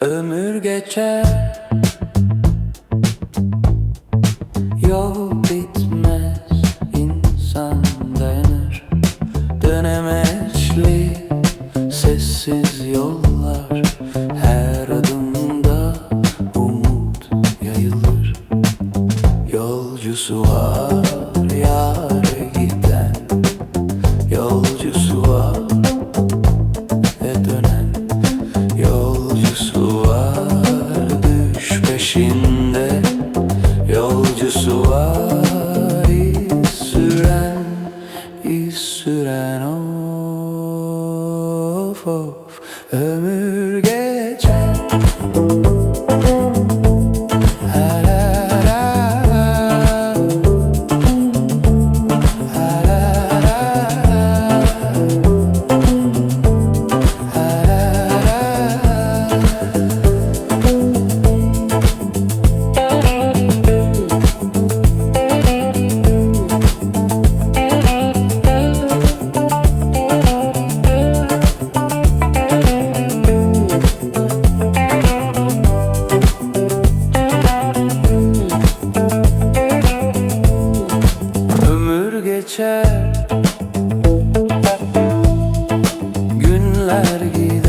Ömür geçer. Yol bitmez. İnsan dayanır. Dönemeçli sessiz yollar. Her adımda umut yayılır. Yolcusu var Yolcusu var iz süren iz of of. Ömür geçer geçer. Günler gider